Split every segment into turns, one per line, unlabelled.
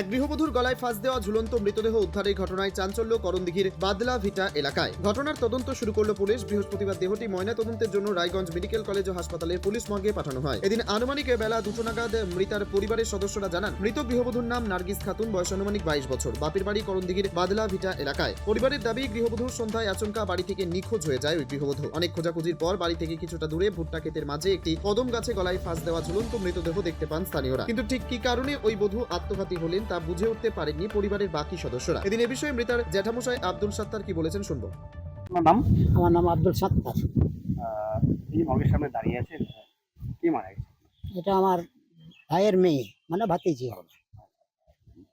এক গৃহবধূর গলায় ফাঁস দেওয়া ঝুলন্ত মৃতদেহ উদ্ধারের ঘটনায় চাঞ্চল্য করণদিঘির বাদলা ভিটা এলাকায়। ঘটনার তদন্ত শুরু করল পুলিশ। বৃহস্পতিবার দেহটি ময়না তদন্তের জন্য রায়গঞ্জ মেডিকেল কলেজ ও হাসপাতালের পুলিশ মর্গে পাঠানো হয়। এদিন আনুমানিক বেলা দুটো নাগাদ মৃতার পরিবারের সদস্যরা জানান, মৃত গৃহবধূর নাম নার্গিস খাতুন, বয়স আনুমানিক বাইশ বছর। বাপের বাড়ি করণদিঘির বাদলা ভিটা এলাকায়। পরিবারের দাবি, গৃহবধূর সন্ধ্যায় আচমকা বাড়ি থেকে নিখোঁজ হয়ে যায় ওই গৃহবধূ। অনেক খোঁজাখুঁজির পর বাড়ি থেকে কিছুটা দূরে ভুট্টা ক্ষেতের মাঝে একটি কদম গাছে গলায় ফাঁস দেওয়া ঝুলন্ত মৃতদেহ দেখতে পান স্থানীয়রা। কিন্তু ঠিক কি কারণে ওই বধূ আত্মঘাতী হলেন? তা বুঝে উঠতে পারেননি পরিবারের বাকি সদস্যরা। এদিন এ বিষয়ে মৃতার জ্যাঠামশাই আব্দুল সাত্তার কি বলেছেন শুনব।
আমার নাম?
আমার নাম আব্দুল সাত্তার।
এই মর্গের সামনে দাঁড়িয়ে আছেন কি মারা গেছে?
এটা আমার ভাইয়ের মেয়ে মানে ভাতিজি হবে।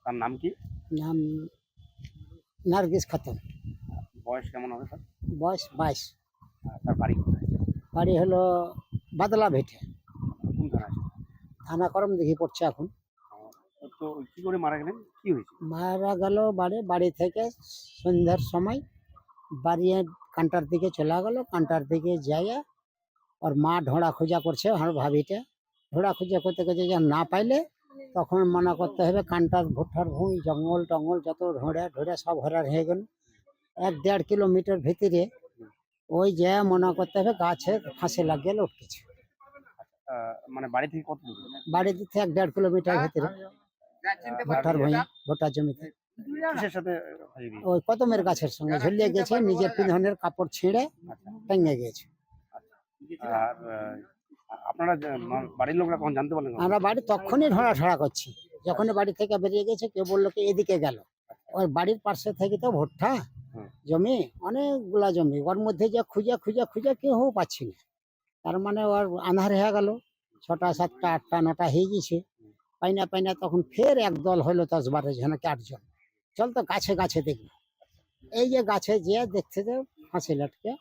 তার নাম কি?
নাম নার্গিস খাতুন।
বয়স কেমন হবে তার?
বয়স বাইশ।
তার বাড়ি কোথায়?
বাড়ি হলো বাদলা ভেটে।
থানা
করম দেখি পড়ছে এখন।
তো কি করে মারা গেলেন? কি হয়েছে?
মারা গেল বাড়ি বাড়ি থেকে সন্ধ্যার সময় বাড়ি কান্টার দিকে চলে গেল। কান্টার দিকে যাইয়া ওর মা ঢোড়া খোঁজা করছে আমার ভাবিটা। ঢোড়া খোঁজা করতে করতে যখন না পাইলে তখন মনে করতে হবে কান্টার ভুট্টার ভূমি জঙ্গল টঙ্গল যত ঢোড়া ঢোড়া সব হরার হয়ে গেল। এক দেড় কিলোমিটার ভিতরে ওই যে মনে করতে হবে গাছে ফাঁসে লাগিয়ে লটকেছে।
আহ, মানে বাড়ি থেকে কত দূরে?
বাড়ি থেকে এক দেড় কিলোমিটার ভিতরে। ভুট্টার ভূমি ভুট্টার জমিতে।
কিসের সাথে
ওই কদমের গাছের সঙ্গে ঝুলিয়ে গেছে নিজের পিঁধনের কাপড় ছিঁড়ে টাঙিয়ে গেছে।
আর আহ, আপনারা বাড়ির লোকরা কখন জানতে পারলেন
আমরা বাড়ি তখনই ঢোড়া ঠড়া করছি যখন বাড়ি থেকে বেরিয়ে গেছে কেউ বলল কি এদিকে গেল। ওই বাড়ির পাশে থেকে তো ভুট্টা জমি অনেকগুলা জমি ওর মধ্যে যে খুঁজে খুঁজে খুঁজে কেউ পাচ্ছি না। তার মানে ওর আন্ধার হয়ে গেল ছটা সাতটা আটটা নটা হয়ে গেছে। পাইনা পাইনা তখন ফের এক দল হলো দশ বারো জন আটজন চল তো গাছে গাছে দেখব এই যে গাছে যে দেখছে যে ফাঁসি লটকে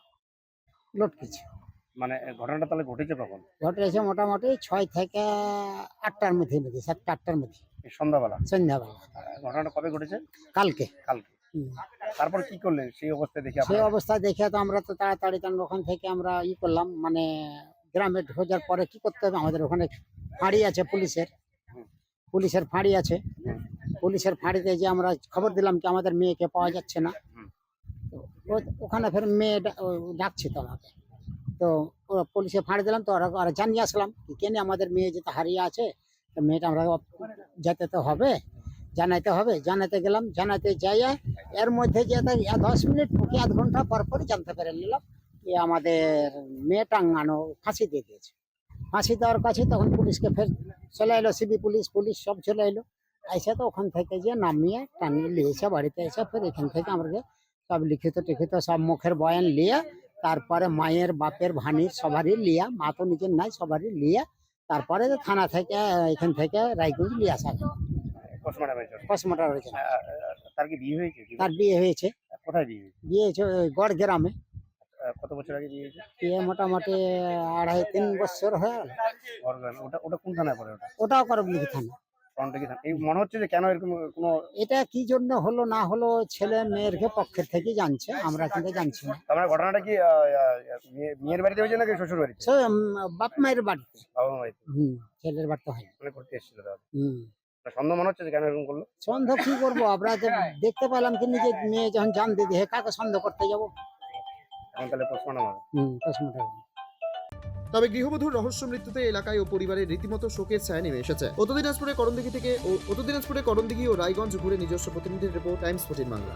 লটকেছে।
মানে ঘটনাটা তাহলে ঘটেছে কখন?
ঘটেছে মোটামুটি ছয় থেকে আটটার মধ্যে মধ্যে সাতটা আটটার মধ্যে।
সন্ধ্যাবেলা?
সন্ধ্যাবেলা।
ঘটনাটা কবে ঘটেছে?
কালকে।
কালকে। তারপর কি করলেন? সেই অবস্থায় দেখে
সেই
আপনারা?
অবস্থা দেখে তো আমরা তো তাড়াতাড়ি তখন ওখান থেকে আমরা ই করলাম মানে গ্রামে ঢোকার পরে কি করতে হবে? আমাদের ওখানে ফাঁড়ি আছে পুলিশের। পুলিশের ফাঁড়ি আছে। পুলিশের ফাঁড়িতে যে আমরা খবর দিলাম কি আমাদের মেয়েকে পাওয়া যাচ্ছে না। তো ওখানে ফের মেয়ে ডাকছে তো আমাকে। তো ওরা পুলিশে ফাঁড়ি দিলাম তো ওরা জানিয়ে আসলাম কেন আমাদের মেয়ে যেতে হারিয়ে আছে। তো মেয়েটা আমরা যেতে তো হবে জানাইতে হবে। জানাতে গেলাম জানাতে যাইয়া এর মধ্যে যে দশ মিনিট কি আধ ঘণ্টা পর পরই জানতে পেরে নিলাম যে আমাদের মেয়ে টাঙ্গানো ফাঁসি দিয়ে দিয়েছে। ফাঁসি দেওয়ার কাছে তখন পুলিশকে ফের চলে এলো সিবি পুলিশ পুলিশ সব চলে এলো এসে তো ওখান থেকে যে নামিয়ে টানিয়ে নিয়েছে বাড়িতে এসে ফের এখান থেকে আমাকে সব লিখিত টিখিত সব মুখের বয়ান নিয়ে তারপরে মায়ের বাপের ভানির সবারই লিয়া মা তো নিজের নাই সবারই লিয়া তারপরে থানা থেকে এখান থেকে রায়গঞ্জ নিয়ে আসা গেল কসমোটার হয়েছে।
আহ, তার কি বিয়ে হয়েছে?
তার বিয়ে হয়েছে।
কোথায় বিয়ে হয়েছে?
বিয়ে হয়েছে গড় গ্রামে।
কত বছর আগে বিয়ে হয়েছে?
বিয়ে মোটামুটি আড়াই তিন বছর হয়ে গেল।
ওটা ওটা কোন থানায় পড়ে ওটা?
ওটাও করব লিখি থানা।
ফ্রন্টে থানা? এই মনে হচ্ছে যে কেন এরকম কোনো
এটা কি জন্য হলো না হলো ছেলে মেয়ের পক্ষের থেকে জানছে আমরা কিন্তু জানছি না।
মানে ঘটনাটা কি মেয়ের বাড়িতে হয়েছে নাকি শ্বশুর বাড়িতে?
বাপ মায়ের বাড়িতে।
বাবা মা
হুম ছেলের বাড়িতে হয়।
মানে করতে এসেছিল তাহলে।
হুম।
আপনার সন্দেহ মনে হচ্ছে কেন এরকম করল?
সন্দেহ কি করব? আমরা দেখতে পেলাম কি নিজের মেয়ে যখন জান দিদি হে কাকে সন্দেহ করতে যাব?
এখন পোস্টমর্টম হবে।
হুম postmortem হবে।
তবে গৃহবধূর রহস্য মৃত্যুতে এলাকায় ও পরিবারের রীতিমতো শোকের ছায়া নেমে এসেছে। উত্তর দিনাজপুরে করণদিঘি থেকে ও উত্তর দিনাজপুরে করণদিঘি ও রায়গঞ্জ ঘুরে নিজস্ব প্রতিনিধির রিপোর্ট টাইমস ফোর্টিন বাংলা।